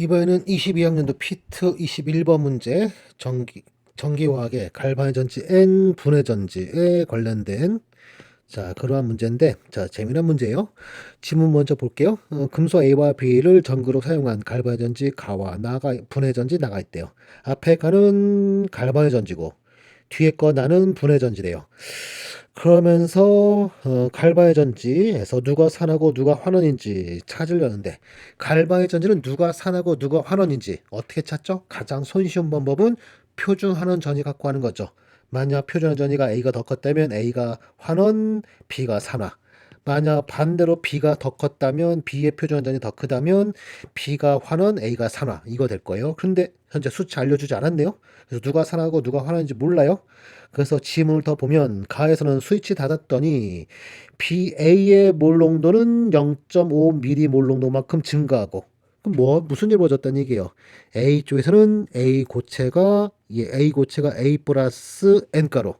이번에는 22학년도 피트 21번 문제 전기, 전기화학의 갈반의 전지 N 분해 전지에 관련된 자 그러한 문제인데 자 재미난 문제예요. 지문 먼저 볼게요. 어, 금속 A와 B를 전구로 사용한 갈반의 전지 가와 나가 분해 전지 나가 있대요. 앞에 가는 갈반의 전지고 뒤에 거 나는 분해 전지래요. 그러면서 어, 갈바의 전지에서 누가 산하고 누가 환원인지 찾으려는데 갈바의 전지는 누가 산하고 누가 환원인지 어떻게 찾죠? 가장 손쉬운 방법은 표준 환원 전이 갖고 하는 거죠. 만약 표준 환원 전이가 A가 더 컸다면 A가 환원, B가 산화. 만약 반대로 B가 더 컸다면 B의 표준 환전이 더 크다면 B가 환원, A가 산화. 이거 될 거예요. 그런데 현재 수치 알려주지 않았네요. 그래서 누가 산화고 누가 환원인지 몰라요. 그래서 지문을 더 보면 가에서는 스위치 닫았더니 BA의 몰 농도는 0.5몰 농도만큼 증가하고 그럼 뭐 무슨 일 벌어졌다는 얘기예요. A 쪽에서는 A 고체가 예, A 고체가 A 플러스 N가로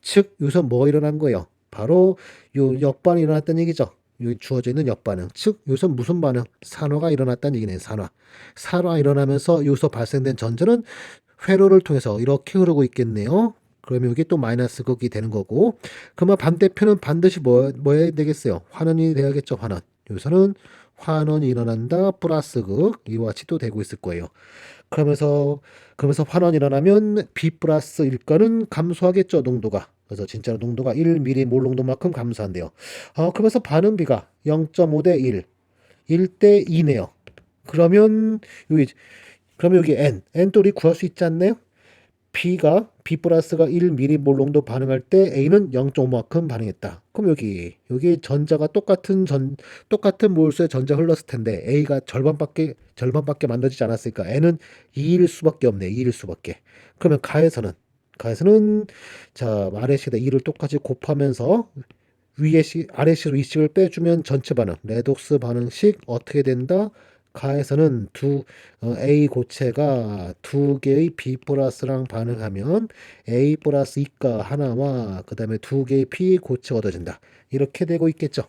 즉 여기서 뭐 일어난 거예요? 바로 요 역반이 일어났다는 얘기죠. 여기 주어져 있는 역반응. 즉 여기서 무슨 반응? 산화가 일어났다는 얘기네. 산화. 산화 일어나면서 여기서 발생된 전자는 회로를 통해서 이렇게 흐르고 있겠네요. 그러면 여기 또 마이너스 극이 되는 거고 그러면 반대편은 반드시 뭐, 뭐 해야 되겠어요? 환원이 돼야겠죠. 환원. 여기서는 환원이 일어난다 플러스 극 이와 같이 또 되고 있을 거예요. 그러면서 그러면서 환원이 일어나면 B 플러스 일가는 감소하겠죠 농도가. 그래서 진짜로 농도가 1몰 농도만큼 감소한대요. 어, 그러면서 반응비가 0.5 대 1, 1 대 2네요. 그러면 여기 그러면 여기 n, n 또 우리 구할 수 있지 않나요? B가 B 플러스가 1m몰 농도 반응할 때 A는 0.5만큼 반응했다. 그럼 여기 여기 전자가 똑같은 전 똑같은 몰수의 전자 흘렀을 텐데 A가 절반밖에 절반밖에 만들어지지 않았으니까 N은 2일 수밖에 없네. 2일 수밖에. 그러면 가에서는 가에서는 자 아래 식에다 2를 똑같이 곱하면서 위에 식 아래 식으로 이 식을 빼주면 전체 반응 레독스 반응식 어떻게 된다? 가에서는 두 어, A 고체가 두 개의 B 플러스랑 반응하면 A 플러스 이가 하나와 그 다음에 두 개의 P 고체가 얻어진다. 이렇게 되고 있겠죠.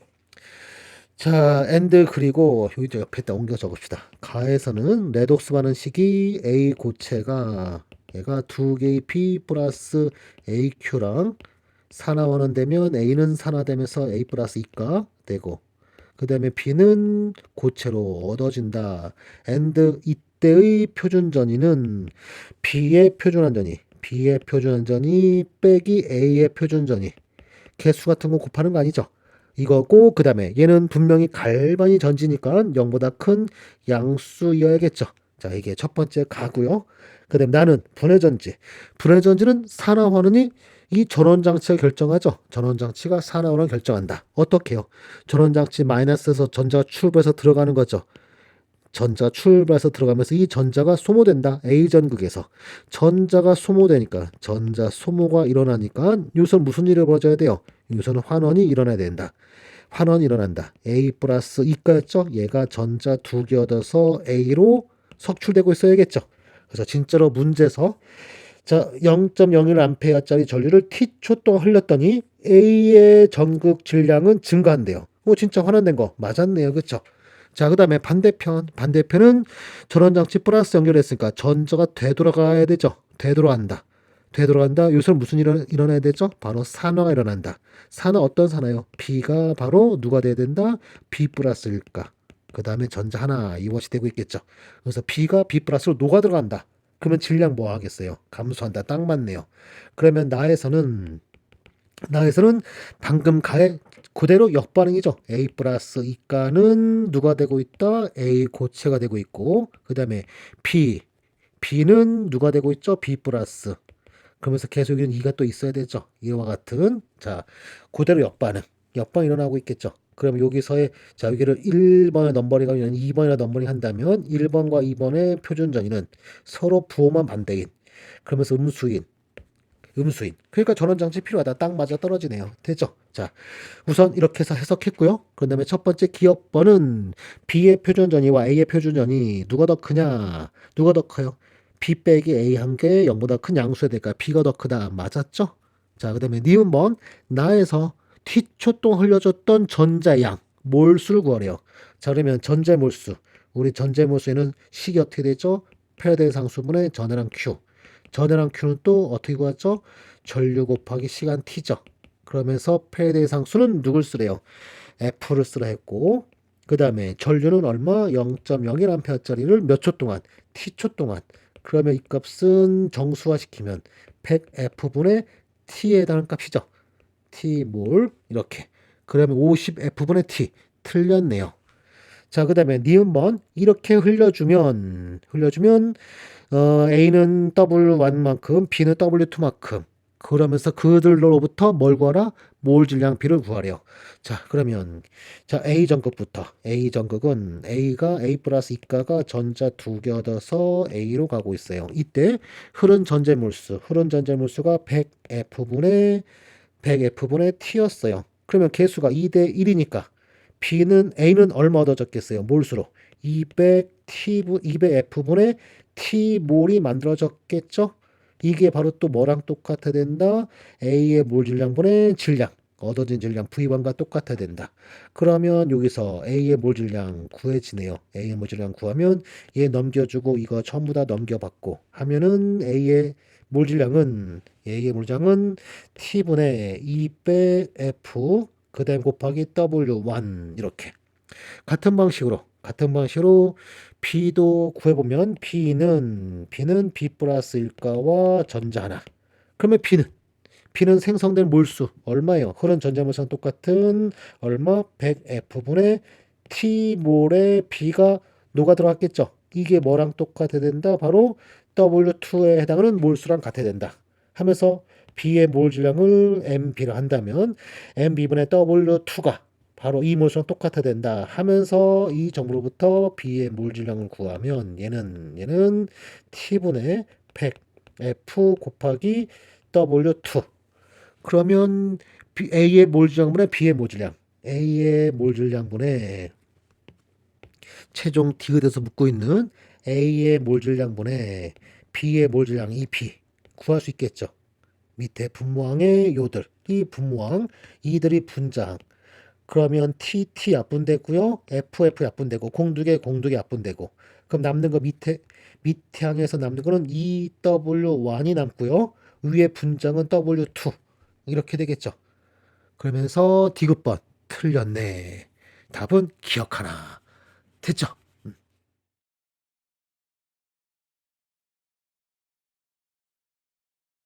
자, 엔드 그리고 여기 옆에다 옮겨 적읍시다. 가에서는 레독스 반응식이 A 고체가 얘가 두 개의 P 플러스 AQ랑 산화원은 되면 A는 산화되면서 A 플러스 이가 되고 그 다음에 B는 고체로 얻어진다. and 이때의 표준 전위는 B의 표준 한전이 B의 표준 한전이 빼기 A의 표준 전위 개수 같은 거 곱하는 거 아니죠? 이거고 그 다음에 얘는 분명히 갈반이 전지니까 0보다 큰 양수여야겠죠. 자 이게 첫 번째 가고요. 그 다음에 나는 분해전지 분해전지는 산화환원이 이 전원장치가 결정하죠. 전원장치가 산화원을 결정한다. 어떻게요? 전원장치 마이너스에서 전자가 출발해서 들어가는 거죠. 전자 출발해서 들어가면서 이 전자가 소모된다. A 전극에서 전자가 소모되니까 전자 소모가 일어나니까 여기서 무슨 일이 벌어져야 돼요? 여기서는 환원이 일어나야 된다. 환원이 일어난다. A 플러스 이가였죠. 얘가 전자 두 개 얻어서 A로 석출되고 있어야겠죠. 그래서 진짜로 문제에서 자, 0.01A짜리 전류를 T초 동안 흘렸더니 A의 전극 질량은 증가한대요. 뭐 진짜 환원된 거 맞았네요. 그쵸? 자, 그 다음에 반대편. 반대편은 전원장치 플러스 연결했으니까 전자가 되돌아가야 되죠. 되돌아간다. 되돌아간다. 여기서 무슨 일이 일어나야 되죠? 바로 산화가 일어난다. 산화 어떤 산화요? B가 바로 누가 돼야 된다? B 플러스일까? 그 다음에 전자 하나 이것이 되고 있겠죠. 그래서 B가 B 플러스로 녹아 들어간다. 그러면 질량 뭐 하겠어요? 감소한다. 딱 맞네요. 그러면 나에서는 나에서는 방금 가에 그대로 역반응이죠. A 플러스 이가는 누가 되고 있다? A 고체가 되고 있고 그 다음에 B B는 누가 되고 있죠? B 플러스 그러면서 계속 이는 2가 또 있어야 되죠. 이와 같은 자 그대로 역반응 역반응 일어나고 있겠죠. 그럼 여기서의 자 여기를 1번의 넘버링 하면 2번이나 넘버링 한다면 1번과 2번의 표준 전위는 서로 부호만 반대인. 그러면서 음수인. 음수인. 그러니까 전원장치 필요하다. 딱 맞아 떨어지네요. 됐죠? 자 우선 이렇게 해서 해석했고요. 그 다음에 첫 번째 기억번은 B의 표준 전위와 A의 표준 전위 누가 더 크냐? 누가 더 커요? B 빼기 A 한 개 0보다 큰 양수에 될까 B가 더 크다. 맞았죠? 자 그 다음에 니은번. 나에서 T초 동안 흘려줬던 전자양 몰수를 구하래요. 자 그러면 전자 몰수 우리 전제모수에는 식이 어떻게 되죠? 패러데이 상수분의 전해랑 Q. 전해랑 Q는 또 어떻게 구하죠? 전류 곱하기 시간 T죠. 그러면서 패러데이 상수는 누굴 쓰래요? F를 쓰라 했고 그 다음에 전류는 얼마? 0.01A짜리를 몇 초 동안? T초 동안. 그러면 이 값은 정수화시키면 100F분의 T에 해당하는 값이죠. T몰 이렇게. 그러면 50F분의 T. 틀렸네요. 자, 그 다음에 니은번 이렇게 흘려주면 흘려주면 어, A는 W1만큼 B는 W2만큼 그러면서 그들로부터 뭘 구하라? 몰 질량 B를 구하래요. 자, 그러면 자 A 전극부터 A 전극은 A가 A 플러스 이가가 전자 두 개 얻어서 A로 가고 있어요. 이때 흐른 전제물수 흐른 전제물수가 100F분의 100F분의 T였어요. 그러면 개수가 2대 1이니까 B는 A는 얼마 얻어졌겠어요? 몰수로 200T 200F분의 T몰이 만들어졌겠죠? 이게 바로 또 뭐랑 똑같아야 된다? A의 몰 질량분의 질량 얻어진 질량 V1과 똑같아야 된다. 그러면 여기서 A의 몰 질량 구해지네요. A의 몰 질량 구하면 얘 넘겨주고 이거 전부 다 넘겨받고 하면은 A의 몰 질량은 A의 몰 질량은 T분의 200F 그 다음 곱하기 W1 이렇게 같은 방식으로 같은 방식으로 B도 구해보면 B는 B는 B 플러스 일가와 전자 하나 그러면 B는 B는 생성된 몰수 얼마예요? 흐른 전자물성 똑같은 얼마? 100F분의 T몰에 B가 녹아 들어갔겠죠. 이게 뭐랑 똑같아야 된다? 바로 W2에 해당하는 몰수랑 같아야 된다. 하면서 B의 몰 질량을 MB를 한다면 MB분의 W2가 바로 이 몰수랑 똑같아야 된다 하면서 이 정보로부터 B의 몰 질량을 구하면 얘는 얘는 T분의 100F 곱하기 W2 그러면 B- A의 몰 질량분의 B의 몰 질량 A의 몰 질량분의 최종 디귿에서 묻고 있는 A의 몰 질량분의 B의 몰 질량 2P 구할 수 있겠죠. 밑에 분모항의 요들 이 분모항 이들이 분자항 그러면 TT 약분되고요. FF 약분되고 공두개 공두개 약분되고 그럼 남는 거 밑에 밑에 항에서 남는 거는 EW1이 남고요. 위에 분장은 W2 이렇게 되겠죠. 그러면서 디귿번 틀렸네. 답은 기억하나. 됐죠?